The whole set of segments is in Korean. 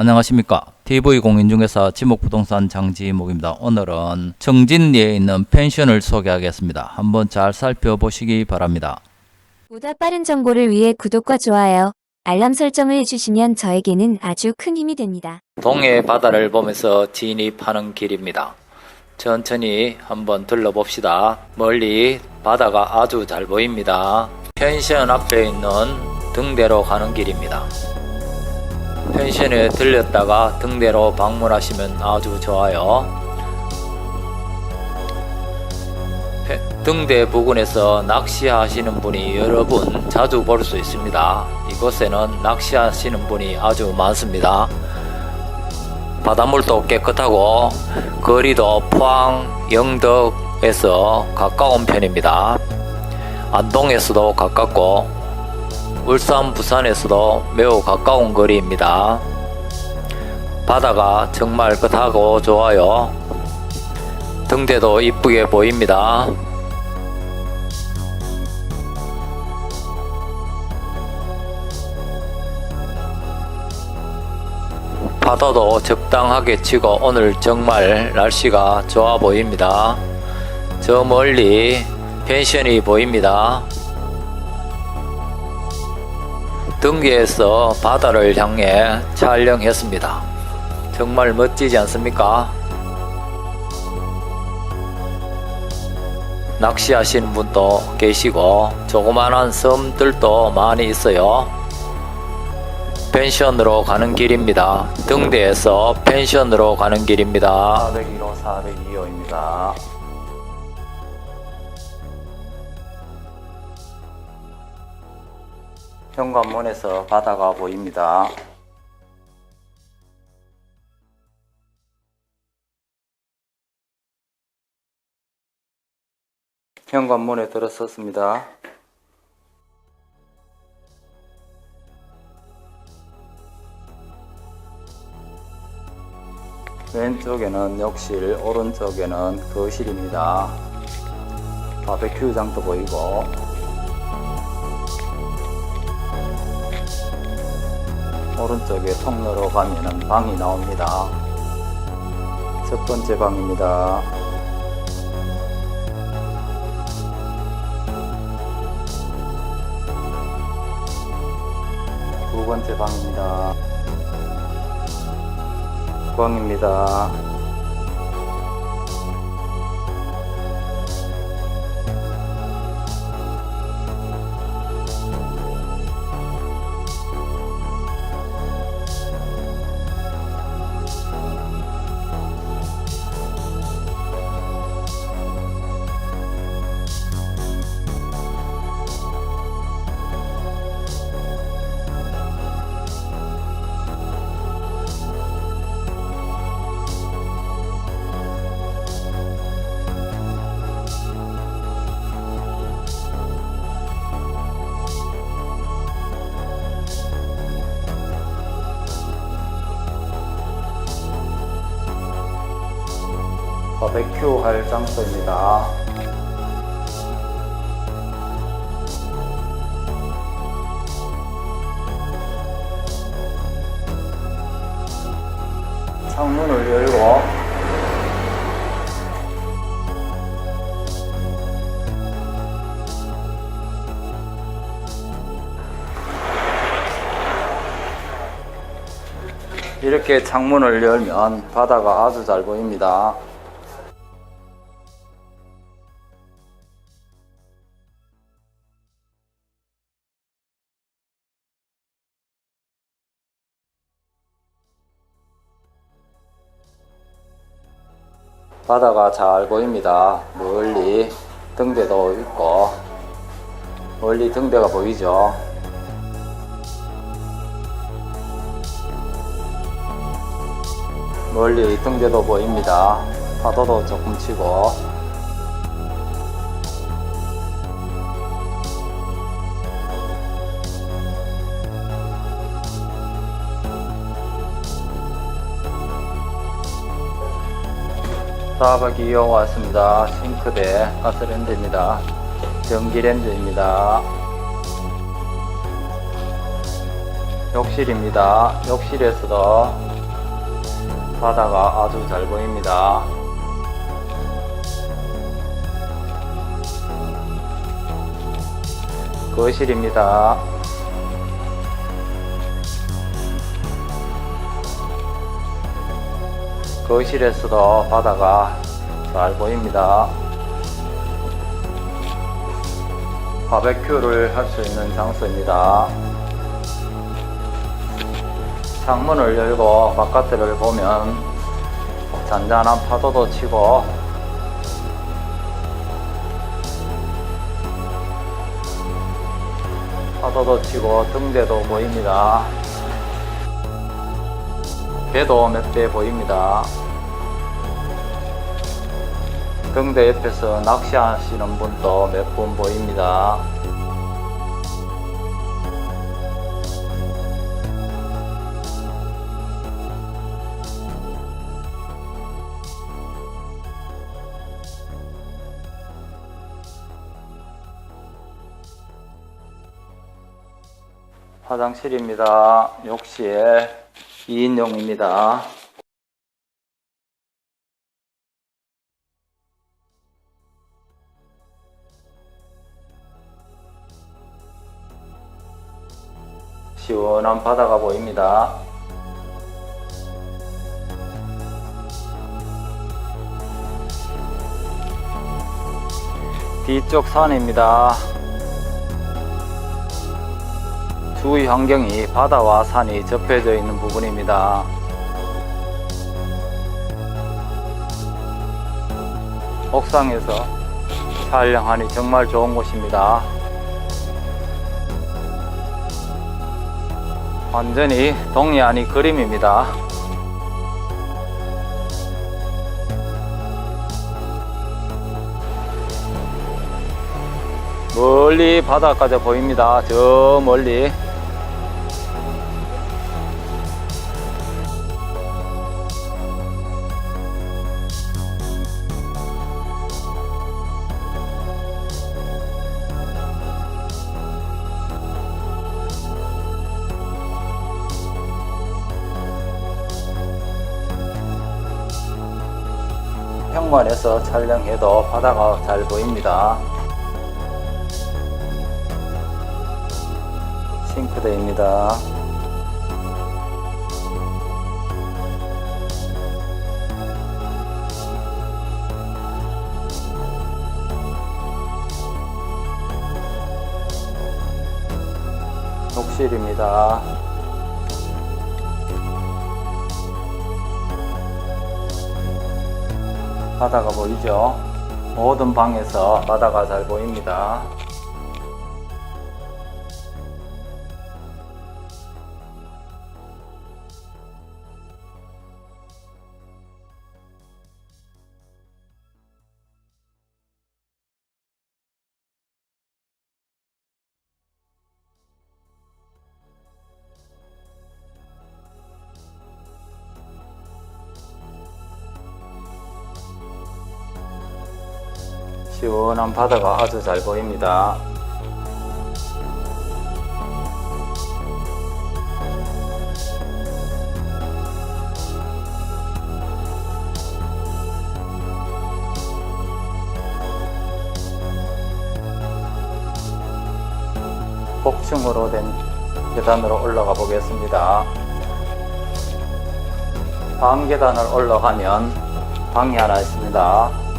안녕하십니까. TV공인중개사 지목부동산 장지목입니다. 오늘은 청진리에 있는 펜션을 소개하겠습니다. 한번 잘 살펴보시기 바랍니다. 보다 빠른 정보를 위해 구독과 좋아요, 알람 설정을 해주시면 저에게는 아주 큰 힘이 됩니다. 동해 바다를 보면서 진입하는 길입니다. 천천히 한번 둘러봅시다. 멀리 바다가 아주 잘 보입니다. 펜션 앞에 있는 등대로 가는 길입니다. 펜션에 들렸다가 등대로 방문하시면 아주 좋아요. 페- 등대 부근에서 낚시하시는 분이 여러 분 자주 볼 수 있습니다. 이곳에는 낚시하시는 분이 아주 많습니다. 바닷물도 깨끗하고 거리도 포항 영덕에서 가까운 편입니다. 안동에서도 가깝고 울산 부산에서도 매우 가까운 거리입니다. 바다가 정말 깨끗하고 좋아요. 등대도 이쁘게 보입니다. 파도도 적당하게 치고 오늘 정말 날씨가 좋아 보입니다. 저 멀리 펜션이 보입니다. 등계에서 바다를 향해 촬영했습니다. 정말 멋지지 않습니까? 낚시하시는 분도 계시고 조그만한 섬들도 많이 있어요. 펜션으로 가는 길입니다. 등대에서 펜션으로 가는 길입니다. 401호, 402호입니다. 현관문에서 바다가 보입니다. 현관문에 들어섰습니다. 왼쪽에는 욕실, 오른쪽에는 거실입니다. 바베큐장도 보이고 오른쪽에 통로로 가면은 방이 나옵니다. 첫 번째 방입니다. 두 번째 방입니다. 방입니다. 바베큐 할 장소입니다. 창문을 열고 이렇게 창문을 열면 바다가 아주 잘 보입니다. 바다가 잘 보입니다. 멀리 등대도 있고 멀리 등대가 보이죠. 멀리 등대도 보입니다. 파도도 조금 치고 사박이 이용 왔습니다. 싱크대 가스렌지입니다. 전기렌지입니다. 욕실입니다. 욕실에서도 바다가 아주 잘 보입니다. 거실입니다. 거실에서도 바다가 잘 보입니다. 바베큐를 할 수 있는 장소입니다. 창문을 열고 바깥을 보면 잔잔한 파도도 치고 파도도 치고 등대도 보입니다. 배도 몇대 보입니다. 등대 옆에서 낚시하시는 분도 몇 분 보입니다. 화장실입니다. 욕실 2인용입니다. 시원한 바다가 보입니다. 뒤쪽 산입니다. 주위 환경이 바다와 산이 접해져 있는 부분입니다. 옥상에서 촬영하니 정말 좋은 곳입니다. 완전히 동해안이 그림입니다. 멀리 바다까지 보입니다. 저 멀리. 현관에서 촬영해도 바다가 잘 보입니다. 싱크대입니다. 욕실입니다. 바다가 보이죠? 모든 방에서 바다가 잘 보입니다. 시원한 바다가 아주 잘 보입니다. 복층으로 된 계단으로 올라가 보겠습니다. 방 계단을 올라가면 방이 하나 있습니다.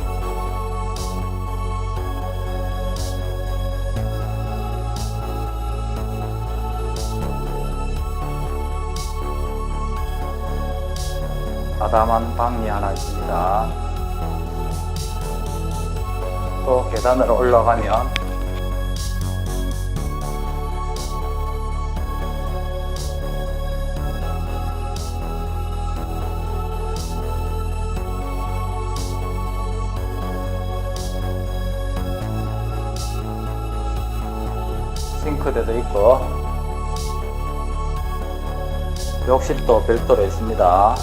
아담한 방이 하나 있습니다. 또 계단으로 올라가면 싱크대도 있고 욕실도 별도로 있습니다.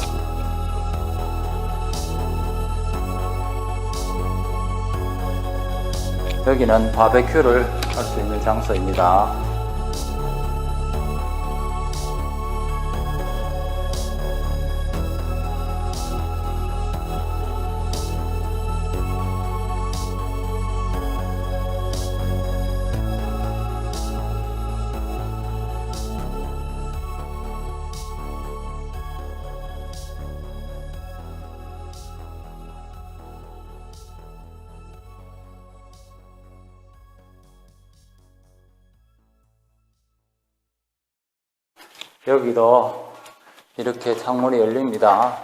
여기는 바베큐를 할 수 있는 장소입니다. 여기도 이렇게 창문이 열립니다.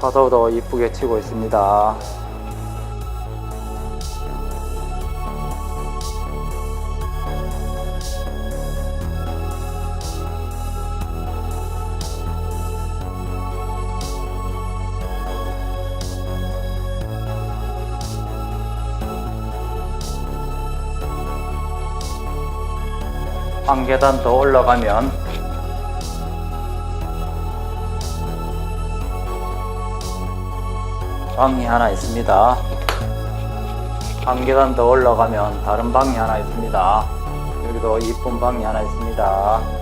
파도도 이쁘게 치고 있습니다. 한 계단 더 올라가면 방이 하나 있습니다. 한 계단 더 올라가면 다른 방이 하나 있습니다. 여기도 이쁜 방이 하나 있습니다.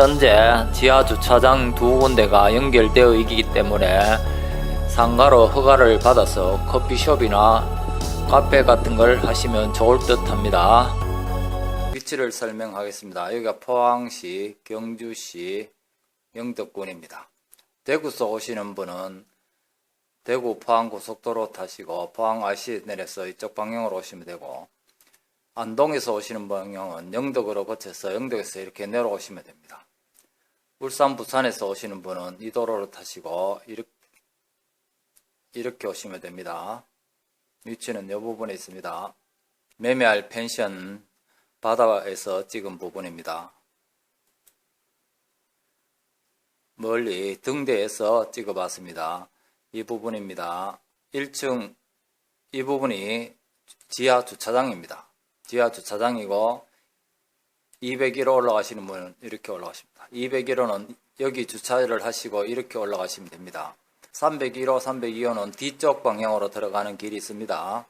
현재 지하 주차장 두 군데가 연결되어 있기 때문에 상가로 허가를 받아서 커피숍이나 카페 같은 걸 하시면 좋을 듯 합니다. 위치를 설명하겠습니다. 여기가 포항시, 경주시, 영덕군입니다. 대구서 오시는 분은 대구 포항 고속도로 타시고 포항 IC 내려서 이쪽 방향으로 오시면 되고 안동에서 오시는 방향은 영덕으로 거쳐서 영덕에서 이렇게 내려오시면 됩니다. 울산, 부산에서 오시는 분은 이 도로를 타시고 이렇게, 이렇게 오시면 됩니다. 위치는 이 부분에 있습니다. 매매할 펜션 바다에서 찍은 부분입니다. 멀리 등대에서 찍어봤습니다. 이 부분입니다. 1층 이 부분이 지하 주차장입니다. 지하 주차장이고 201호 올라가시는 분은 이렇게 올라가십니다. 201호는 여기 주차를 하시고 이렇게 올라가시면 됩니다. 301호, 302호는 뒤쪽 방향으로 들어가는 길이 있습니다.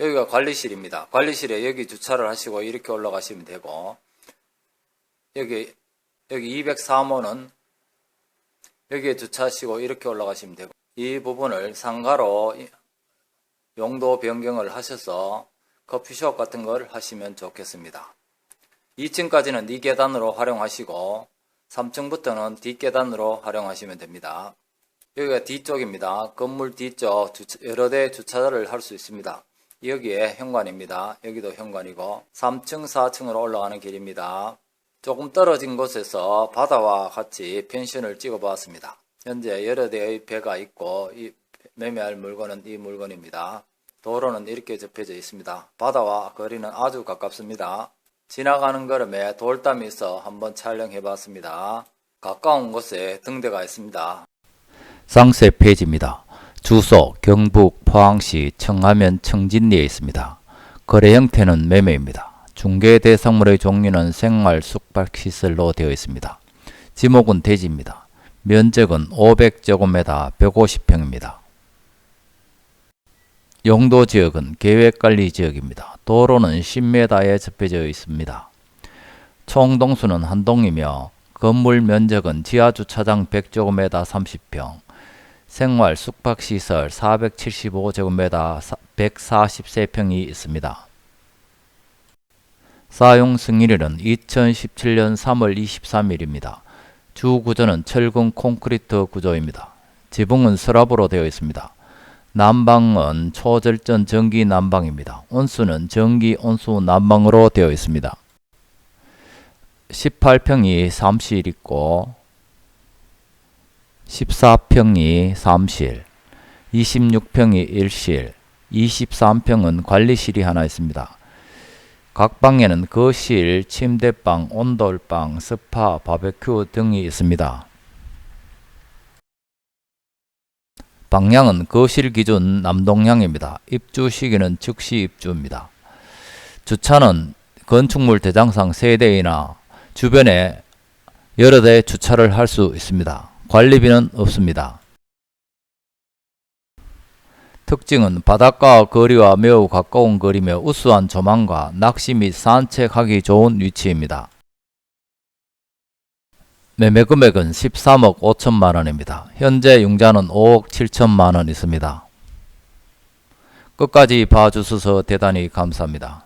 여기가 관리실입니다. 관리실에 여기 주차를 하시고 이렇게 올라가시면 되고 여기 여기 203호는 여기에 주차하시고 이렇게 올라가시면 되고 이 부분을 상가로 용도 변경을 하셔서 커피숍 같은 걸 하시면 좋겠습니다. 2층까지는 이 계단으로 활용하시고 3층부터는 뒷계단으로 활용하시면 됩니다. 여기가 뒤쪽입니다. 건물 뒤쪽 여러 대 주차를 할 수 있습니다. 여기에 현관입니다. 여기도 현관이고 3층, 4층으로 올라가는 길입니다. 조금 떨어진 곳에서 바다와 같이 펜션을 찍어 보았습니다. 현재 여러 대의 배가 있고 이 매매할 물건은 이 물건입니다. 도로는 이렇게 접혀져 있습니다. 바다와 거리는 아주 가깝습니다. 지나가는 걸음에 돌담이 있어 한번 촬영해 봤습니다. 가까운 곳에 등대가 있습니다. 쌍세 페이지입니다. 주소 경북 포항시 청하면 청진리에 있습니다. 거래 형태는 매매입니다. 중개 대상물의 종류는 생활 숙박시설로 되어 있습니다. 지목은 대지입니다. 면적은 500제곱미터 150평입니다. 용도 지역은 계획관리 지역입니다. 도로는 10m에 접혀져 있습니다. 총 동수는 한 동이며 건물 면적은 지하 주차장 100제곱미터 30평, 생활 숙박시설 475제곱미터 143평이 있습니다. 사용 승인일은 2017년 3월 23일입니다. 주 구조는 철근 콘크리트 구조입니다. 지붕은 서랍으로 되어 있습니다. 난방은 초절전 전기 난방입니다. 온수는 전기 온수 난방으로 되어 있습니다. 18평이 사무실 있고 14평이 사무실, 26평이 일실, 23평은 관리실이 하나 있습니다. 각 방에는 거실, 침대방, 온돌방, 스파, 바베큐 등이 있습니다. 방향은 거실 기준 남동향입니다. 입주 시기는 즉시 입주입니다. 주차는 건축물 대장상 세대이나 주변에 여러 대 주차를 할 수 있습니다. 관리비는 없습니다. 특징은 바닷가 거리와 매우 가까운 거리며 우수한 조망과 낚시 및 산책하기 좋은 위치입니다. 매매 금액은 13억 5천만 원입니다. 현재 융자는 5억 7천만 원 있습니다. 끝까지 봐주셔서 대단히 감사합니다.